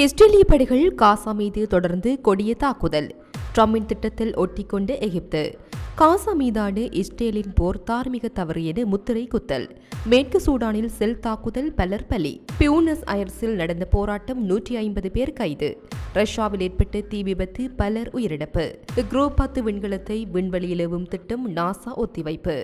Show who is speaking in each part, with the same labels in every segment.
Speaker 1: இஸ்ரேலிய படைகள் காசா மீது தொடர்ந்து கொடிய தாக்குதல். ட்ரம்பின் திட்டத்தில் ஒட்டிக்கொண்டு எகிப்து. காசா மீதான இஸ்ரேலின் போர் தார்மீக தவறு என முத்திரை குத்தல். மேற்கு சூடானில் செல் தாக்குதல் பலர் பலி. பியூனஸ் அயர்ஸில் நடந்த போராட்டம் நூற்றி ஐம்பது பேர் கைது. ரஷ்யாவில் ஏற்பட்ட தீ விபத்து பலர் உயிரிழப்பு. குரோ பத்து விண்கலத்தை விண்வெளியிலவும் திட்டம் நாசா ஒத்திவைப்பு.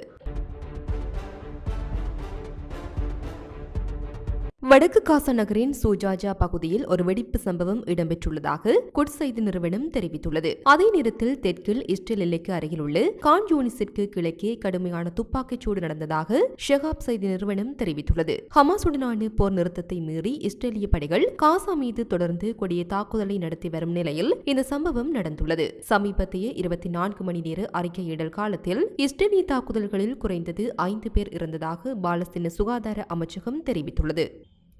Speaker 1: வடக்கு காசா நகரின் சூஜாஜா பகுதியில் ஒரு வெடிப்பு சம்பவம் இடம்பெற்றுள்ளதாக குட் செய்தி நிறுவனம் தெரிவித்துள்ளது. அதே நேரத்தில் தெற்கில் இஸ்ரேல் எல்லைக்கு அருகில் உள்ள கான் யூனிஸிற்கு கிழக்கே கடுமையான துப்பாக்கிச் சூடு நடந்ததாக ஷெகாப் செய்தி நிறுவனம் தெரிவித்துள்ளது. ஹமாசுடனான போர் நிறுத்தத்தை மீறி இஸ்ரேலிய படைகள் காசா மீது தொடர்ந்து கொடிய தாக்குதலை நடத்தி வரும் நிலையில் இந்த சம்பவம் நடந்துள்ளது. சமீபத்திய இருபத்தி நான்கு மணி நேர அறிக்கையிடல் காலத்தில் இஸ்ரேலிய தாக்குதல்களில் குறைந்தது ஐந்து பேர் இறந்ததாக பாலஸ்தீன சுகாதார அமைச்சகம் தெரிவித்துள்ளது.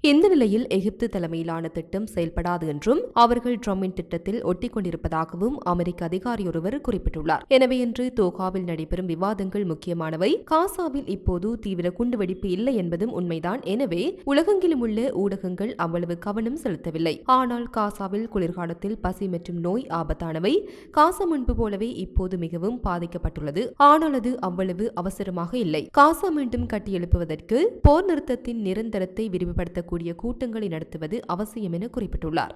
Speaker 1: இந்த நிலையில் எகிப்து தலைமையிலான திட்டம் செயல்படாது என்றும் அவர்கள் ட்ரம்பின் திட்டத்தில் ஒட்டிக் கொண்டிருப்பதாகவும் அமெரிக்க அதிகாரி ஒருவர் குறிப்பிட்டுள்ளார். எனவே இன்று தோகாவில் நடைபெறும் விவாதங்கள் முக்கியமானவை. காசாவில் இப்போது தீவிர குண்டுவெடிப்பு இல்லை என்பதும் உண்மைதான். எனவே உலகெங்கிலும் உள்ள ஊடகங்கள் அவ்வளவு கவனம் செலுத்தவில்லை. ஆனால் காசாவில் குளிர்காலத்தில் பசி மற்றும் நோய் ஆபத்தானவை. காசா முன்பு போலவே இப்போது மிகவும் பாதிக்கப்பட்டுள்ளது. ஆனால் அது அவ்வளவு அவசரமாக இல்லை. காசா மீண்டும் கட்டியெழுப்புவதற்கு போர் நிறுத்தத்தின் நிரந்தரத்தை விரிவுபடுத்த கூடிய கூட்டங்களை நடத்துவது அவசியம் என குறிப்பிட்டுள்ளார்.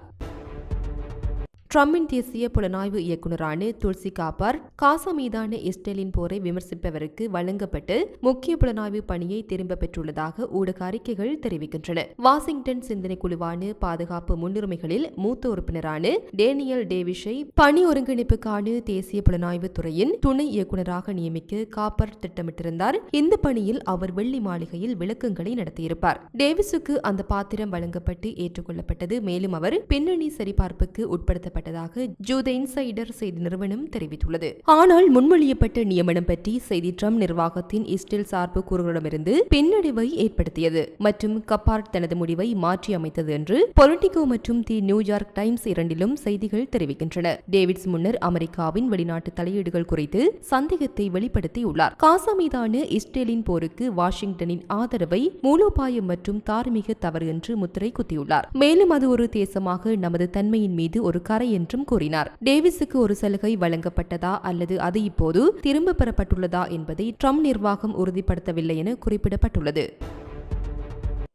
Speaker 1: ட்ரம்பின் தேசிய புலனாய்வு இயக்குநரான துல்சி காப்பார் காசா மீதான இஸ்ரேலின் போரை விமர்சிப்பவருக்கு வழங்கப்பட்டு முக்கிய புலனாய்வு பணியை திரும்ப பெற்றுள்ளதாக ஊடக அறிக்கைகள் தெரிவிக்கின்றன. வாஷிங்டன் சிந்தனை குழுவான பாதுகாப்பு முன்னுரிமைகளில் மூத்த உறுப்பினரான டேனியல் டேவிஷை பணி ஒருங்கிணைப்புக்கான தேசிய புலனாய்வு துறையின் துணை இயக்குநராக நியமிக்க காப்பர் திட்டமிட்டிருந்தார். இந்த பணியில் அவர் வெள்ளி மாளிகையில் விளக்கங்களை நடத்தியிருப்பார். டேவிஸுக்கு அந்த பாத்திரம் வழங்கப்பட்டு ஏற்றுக்கொள்ளப்பட்டது. மேலும் அவர் பின்னணி சரிபார்ப்புக்கு உட்படுத்தப்பட்ட செய்யப்பட்டதாக ஜூத இன்சைடர் செய்தி நிறுவனம் தெரிவித்துள்ளது. ஆனால் முன்மொழியப்பட்ட நியமனம் பற்றி செய்தி ட்ரம்ப் நிர்வாகத்தின் இஸ்ரேல் சார்பு கூறுகளிடமிருந்து பின்னடைவை ஏற்படுத்தியது மற்றும் கப்பார்ட் தனது முடிவை மாற்றி அமைத்தது என்று பொலிட்டிகோ மற்றும் தி நியூயார்க் டைம்ஸ் இரண்டிலும் செய்திகள் தெரிவிக்கின்றன. டேவிட்ஸ் முன்னர் அமெரிக்காவின் வெளிநாட்டு தலையீடுகள் குறித்து சந்தேகத்தை வெளிப்படுத்தியுள்ளார். காசா மீதான இஸ்ரேலின் போருக்கு வாஷிங்டனின் ஆதரவை மூலோபாயம் மற்றும் தார்மீக தவறு என்று முத்திரை குத்தியுள்ளார். மேலும் அது ஒரு தேசமாக நமது தன்மையின் மீது ஒரு கரை என்றும் கூறினார். டேவிஸுக்கு ஒரு சலுகை வழங்கப்பட்டதா அல்லது அது இப்போது திரும்ப பெறப்பட்டுள்ளதா என்பதை ட்ரம்ப் நிர்வாகம் உறுதிப்படுத்தவில்லை என குறிப்பிடப்பட்டுள்ளது.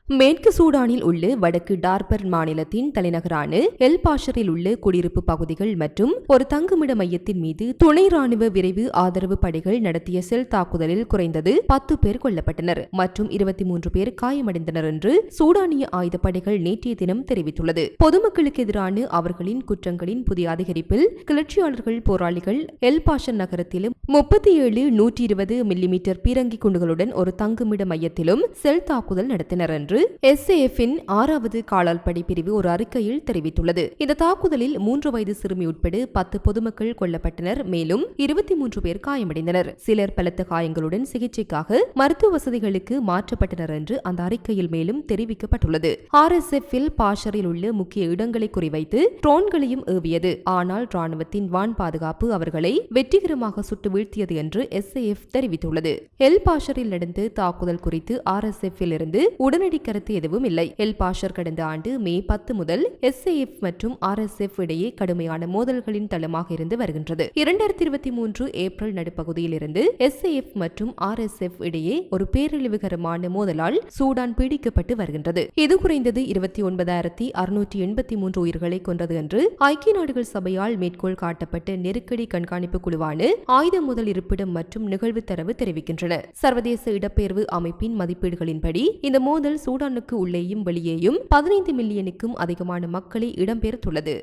Speaker 1: மேற்கு சூடானில் உள்ள வடக்கு டார்பர் மாநிலத்தின் தலைநகரான எல் பாஷரில் உள்ள குடியிருப்பு பகுதிகள் மற்றும் ஒரு தங்குமிட மையத்தின் மீது துணை ராணுவ விரைவு ஆதரவு படைகள் நடத்திய செல் தாக்குதலில் குறைந்தது பத்து பேர் கொல்லப்பட்டனர் மற்றும் இருபத்தி மூன்று பேர் காயமடைந்தனர் என்று சூடானிய ஆயுதப்படைகள் நேற்றைய தினம் தெரிவித்துள்ளது. பொதுமக்களுக்கு எதிரான அவர்களின் குற்றங்களின் புதிய அதிகரிப்பில் கிளர்ச்சியாளர்கள் போராளிகள் எல் பாஷர் நகரத்திலும் முப்பத்தி ஏழு நூற்றி இருபது மில்லிமீட்டர் பீரங்கி குண்டுகளுடன் ஒரு தங்குமிட மையத்திலும் செல் தாக்குதல் நடத்தினர் என்று என்று எஸ்ஏஎஃப்பின் ஆறாவது காலாள்படை பிரிவு ஒரு அறிக்கையில் தெரிவித்துள்ளது. இந்த தாக்குதலில் மூன்று வயது சிறுமி உட்பட பத்து பொதுமக்கள் கொல்லப்பட்டனர். மேலும் இருபத்தி மூன்று பேர் காயமடைந்தனர். சிலர் பலத்த காயங்களுடன் சிகிச்சைக்காக மருத்துவ வசதிகளுக்கு மாற்றப்பட்டனர் என்று அந்த அறிக்கையில் மேலும் தெரிவிக்கப்பட்டுள்ளது. ஆர் எஸ் எஃப் பாஷரில் உள்ள முக்கிய இடங்களை குறிவைத்து ட்ரோன்களையும் ஏவியது. ஆனால் ராணுவத்தின் வான் பாதுகாப்பு அவர்களை வெற்றிகரமாக சுட்டு வீழ்த்தியது என்று எஸ்ஏஎஃப் தெரிவித்துள்ளது. எல் பாஷரில் நடந்த தாக்குதல் குறித்து ஆர் எஸ் எஃப் இருந்து உடனடி கருத்து எதுவும் இல்லை. எல். பாஷர் கடந்த ஆண்டு மே பத்து முதல் எஸ்ஏஎஃப் மற்றும் ஆர் எஸ் எஃப் இடையே கடுமையான மோதல்களின் தளமாக இருந்து வருகின்றது. இரண்டாயிரத்தி இருபத்தி மூன்று ஏப்ரல் நடுப்பகுதியில் இருந்து எஸ்ஏஎஃப் மற்றும் ஆர் எஸ் எஃப் இடையே ஒரு பேரழிவுகரமான மோதலால் சூடான் பீடிக்கப்பட்டு வருகின்றது. இது குறைந்தது இருபத்தி ஒன்பதாயிரத்தி அறுநூற்றி எண்பத்தி மூன்று உயிர்களை கொன்றது என்று ஐக்கிய நாடுகள் சபையால் மேற்கோள் காட்டப்பட்ட நெருக்கடி கண்காணிப்பு குழுவான ஆயுத முதல் இருப்பிடம் மற்றும் நிகழ்வு தரவு தெரிவிக்கின்றன. சர்வதேச இடப்பெயர்வு அமைப்பின் மதிப்பீடுகளின்படி இந்த மோதல் சூடான் சூடானுக்கு உள்ளேயும் வெளியேயும் பதினைந்து மில்லியனுக்கும் அதிகமான மக்களை இடம்பெயர்த்துள்ளது.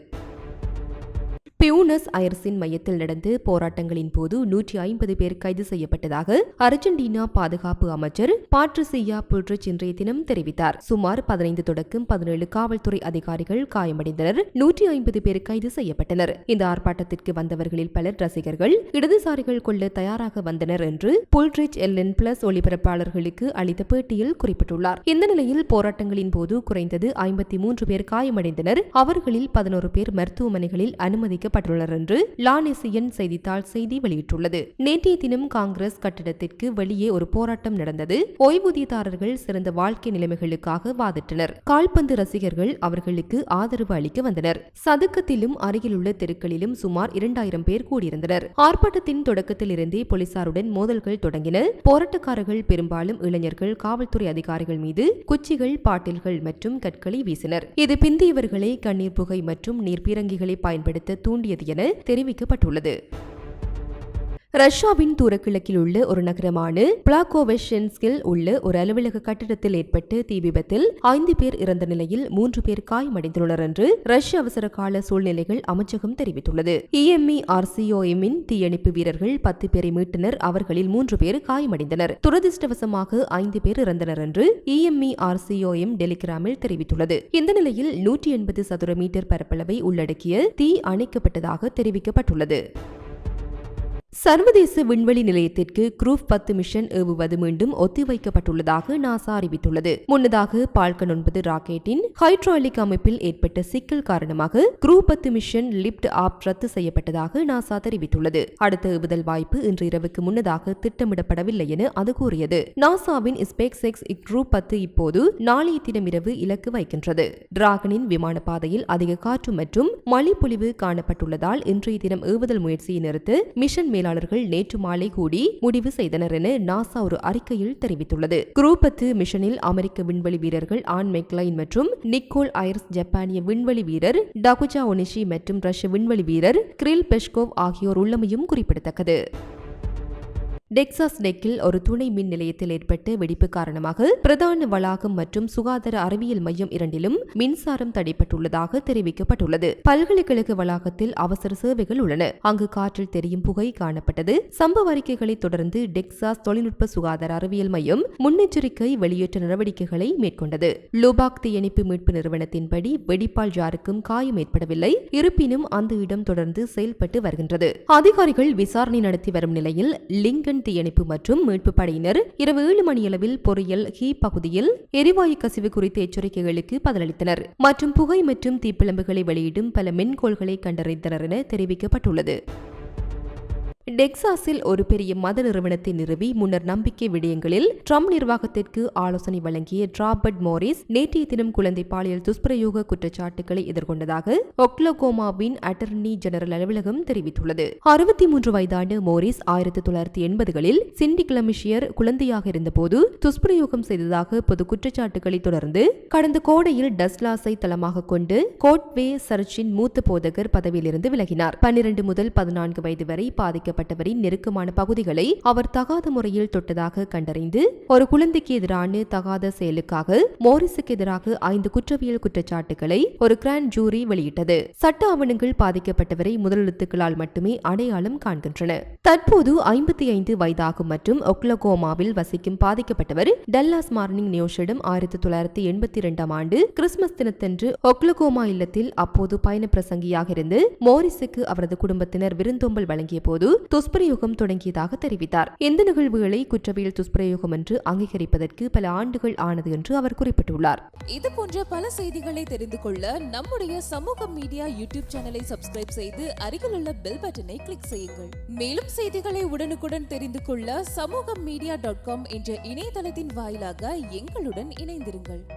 Speaker 1: பியூனஸ் அயர்ஸின் மையத்தில் நடந்த போராட்டங்களின் போது நூற்றி ஐம்பது பேர் கைது செய்யப்பட்டதாக அர்ஜென்டினா பாதுகாப்பு அமைச்சர் பாட்ரிசியா புட்ரிச் இன்றைய தினம் தெரிவித்தார். சுமார் பதினைந்து தொடக்கம் பதினேழு காவல்துறை அதிகாரிகள் காயமடைந்தனர். நூற்றி ஐம்பது பேர் கைது செய்யப்பட்டனர். இந்த ஆர்ப்பாட்டத்திற்கு வந்தவர்களில் பலர் ரசிகர்கள் இடதுசாரிகள் கொள்ள தயாராக வந்தனர் என்று புல்ட்ரிச் எல்என் பிளஸ் ஒளிபரப்பாளர்களுக்கு அளித்த பேட்டியில் குறிப்பிட்டுள்ளார். இந்த நிலையில் போராட்டங்களின் போது குறைந்தது ஐம்பத்தி மூன்று பேர் காயமடைந்தனர். அவர்களில் பதினோரு பேர் மருத்துவமனைகளில் அனுமதிக்க வைக்கப்பட்டுள்ளனர் என்று லானேசியன் செய்தித்தாள் செய்தி வெளியிட்டுள்ளது. நேற்றைய தினம் காங்கிரஸ் கட்டிடத்திற்கு வெளியே ஒரு போராட்டம் நடந்தது. ஓய்வூதியதாரர்கள் சிறந்த வாழ்க்கை நிலைமைகளுக்காக வாதிட்டனர். கால்பந்து ரசிகர்கள் அவர்களுக்கு ஆதரவு அளிக்க வந்தனர். சதுக்கத்திலும் அருகிலுள்ள தெருக்களிலும் சுமார் இரண்டாயிரம் பேர் கூடியிருந்தனர். ஆர்ப்பாட்டத்தின் தொடக்கத்தில் இருந்தே போலீசாருடன் மோதல்கள் தொடங்கின. போராட்டக்காரர்கள் பெரும்பாலும் இளைஞர்கள் காவல்துறை அதிகாரிகள் மீது குச்சிகள் பாட்டில்கள் மற்றும் கற்களை வீசினர். இது பிந்தியவர்களை கண்ணீர் புகை மற்றும் நீர்பீரங்கிகளை பயன்படுத்த தூண்டியது என தெரிவிக்கப்பட்டுள்ளது. ரஷ்யாவின் தூரக்கிழக்கில் உள்ள ஒரு நகரமான பிளாகோவெஷன்ஸ்கில் உள்ள ஒரு அலுவலக கட்டிடத்தில் ஏற்பட்ட தீ விபத்தில் ஐந்து பேர் இறந்த நிலையில் மூன்று பேர் காயமடைந்துள்ளனர் என்று ரஷ்ய அவசர கால சூழ்நிலைகள் அமைச்சகம் தெரிவித்துள்ளது. இஎம்இ ஆர்சிஓஎம்மின் தீயணைப்பு வீரர்கள் பத்து பேரை மீட்டனர். அவர்களில் மூன்று பேர் காயமடைந்தனர். துரதிருஷ்டவசமாக ஐந்து பேர் இறந்தனர் என்று இஎம்இ ஆர்சிஓஎம் டெலிகிராமில் தெரிவித்துள்ளது. இந்த நிலையில் நூற்றி எண்பது சதுர மீட்டர் பரப்பளவை உள்ளடக்கிய தீ அணைக்கப்பட்டதாக தெரிவிக்கப்பட்டுள்ளது. சர்வதேச விண்வெளி நிலையத்திற்கு குரூப் பத்து மிஷன் ஏவுவது மீண்டும் ஒத்திவைக்கப்பட்டுள்ளதாக நாசா அறிவித்துள்ளது. முன்னதாக பால்கன் ஒன்பது ராக்கெட்டின் ஹைட்ராலிக் அமைப்பில் ஏற்பட்ட சிக்கல் காரணமாக குரூப் பத்து மிஷன் லிப்ட் ஆப் ரத்து செய்யப்பட்டதாக நாசா தெரிவித்துள்ளது. அடுத்த ஏவுதல் வாய்ப்பு இன்று இரவுக்கு முன்னதாக திட்டமிடப்படவில்லை என அது கூறியது. நாசாவின் ஸ்பேக்ஸ் எக்ஸ் குரூப் பத்து இப்போது நாளைய தினம் இரவு இலக்கு வைக்கின்றது. டிராகனின் விமான பாதையில் அதிக காற்று மற்றும் மழைப்பொழிவு காணப்பட்டுள்ளதால் இன்றைய தினம் ஏவுதல் முயற்சியை நிறுத்து மிஷன் மேலாளர்கள் நேற்று மாலை கூடி முடிவு செய்தனர் என நாசா ஒரு அறிக்கையில் தெரிவித்துள்ளது. குரூ பத்து மிஷனில் அமெரிக்க விண்வெளி வீரர்கள் ஆன் மெக்லைன் மற்றும் நிக்கோல் ஐர்ஸ் ஜப்பானிய விண்வெளி வீரர் டகுஜா ஒனிஷி மற்றும் ரஷ்ய விண்வெளி வீரர் கிரில் பெஷ்கோவ் ஆகியோர் உள்ளமையும் குறிப்பிடத்தக்கது. டெக்சாஸ் டெக்கில் ஒரு துணை மின் நிலையத்தில் ஏற்பட்ட வெடிப்பு காரணமாக பிரதான வளாகம் மற்றும் சுகாதார அறிவியல் மையம் இரண்டிலும் மின்சாரம் தடைப்பட்டுள்ளதாக தெரிவிக்கப்பட்டுள்ளது. பல்கலைக்கழக வளாகத்தில் அவசர சேவைகள் உள்ளன. அங்கு காற்றில் தெரியும் புகை காணப்பட்டது. சம்பவ அறிக்கைகளை தொடர்ந்து டெக்சாஸ் தொழில்நுட்ப சுகாதார அறிவியல் மையம் முன்னெச்சரிக்கை வெளியேற்ற நடவடிக்கைகளை மேற்கொண்டது. லூபாக் தீயணைப்பு மீட்பு நிறுவனத்தின்படி வெடிப்பால் யாருக்கும் காயம் ஏற்படவில்லை. இருப்பினும் அந்த இடம் தொடர்ந்து செயல்பட்டு வருகின்றது. அதிகாரிகள் விசாரணை நடத்தி வரும் நிலையில் லிங்கன் தீயணைப்பு மற்றும் மீட்பு படையினர் இரவு ஏழு மணியளவில் பொறியியல் ஹீ பகுதியில் எரிவாயு கசிவு குறித்த எச்சரிக்கைகளுக்கு பதிலளித்தனர். மற்றும் புகை மற்றும் தீப்பிழம்புகளை வெளியிடும் பல மென்கோள்களை கண்டறிந்தனர் என தெரிவிக்கப்பட்டுள்ளது. டெக்சாஸில் ஒரு பெரிய மத நிறுவனத்தை நிறுவி முன்னர் நம்பிக்கை விடயங்களில் ட்ரம்ப் நிர்வாகத்திற்கு ஆலோசனை வழங்கிய டிராபர்ட் மோரிஸ் நேற்றைய தினம் குழந்தை பாலியல் துஷ்பிரயோக குற்றச்சாட்டுகளை எதிர்கொண்டதாக ஒக்லோகோமாவின் அட்டர்னி ஜெனரல் அலுவலகம் தெரிவித்துள்ளது. அறுபத்தி மூன்று வயதான மோரிஸ் ஆயிரத்தி தொள்ளாயிரத்தி எண்பதுகளில் சிண்டி கிளமிஷியர் குழந்தையாக இருந்தபோது துஷ்பிரயோகம் செய்ததாக பொது குற்றச்சாட்டுகளை தொடர்ந்து கடந்த கோடையில் டஸ்லாஸை தளமாக கொண்டு கோட்வே சர்ச்சின் மூத்த போதகர் பதவியிலிருந்து விலகினார். பன்னிரண்டு முதல் பதினான்கு வயது வரை பாதிக்க பாதிக்கப்பட்டவரின் நெருக்கமான பகுதிகளை அவர் தகாத முறையில் தொட்டதாக கண்டறிந்து ஒரு குழந்தைக்கு எதிரான தகாத செயலுக்காக மோரிஸுக்கு எதிராக ஐந்து குற்றவியல் குற்றச்சாட்டுகளை ஒரு கிராண்ட் ஜூரி வெளியிட்டது. சட்ட ஆவணங்கள் பாதிக்கப்பட்டவரை முதலெழுத்துக்களால் மட்டுமே அடையாளம் காண்கின்றன. தற்போது ஐம்பத்தி ஐந்து வயதாகும் மற்றும் ஒக்லகோமாவில் வசிக்கும் பாதிக்கப்பட்டவர் டல்லாஸ் மார்னிங் நியூஸிடம் ஆயிரத்தி தொள்ளாயிரத்தி எண்பத்தி இரண்டாம் ஆண்டு கிறிஸ்துமஸ் தினத்தன்று ஒக்லகோமா இல்லத்தில் அப்போது பயண பிரசங்கியாக இருந்து மோரிஸுக்கு அவரது குடும்பத்தினர் விருந்தோம்பல் வழங்கிய போது துஷ்பிரயோகம் தொடங்கியதாக தெரிவித்தார். இந்த நிகழ்வுகளை குற்றவியல் துஷ்பிரயோகம் என்று அங்கீகரிப்பதற்கு பல ஆண்டுகள் ஆனது என்று அவர் குறிப்பிட்டுள்ளார்.
Speaker 2: இது போன்ற பல செய்திகளை தெரிந்து கொள்ள நம்முடைய சமூக மீடியா யூடியூப் சேனலை சப்ஸ்கிரைப் செய்து அருகிலுள்ள பெல் பட்டனை கிளிக் செய்யுங்கள். மேலும் செய்திகளை உடனுக்குடன் தெரிந்து கொள்ள சமூக மீடியா டாட் காம் என்ற இணையதளத்தின் வாயிலாக எங்களுடன் இணைந்திருங்கள்.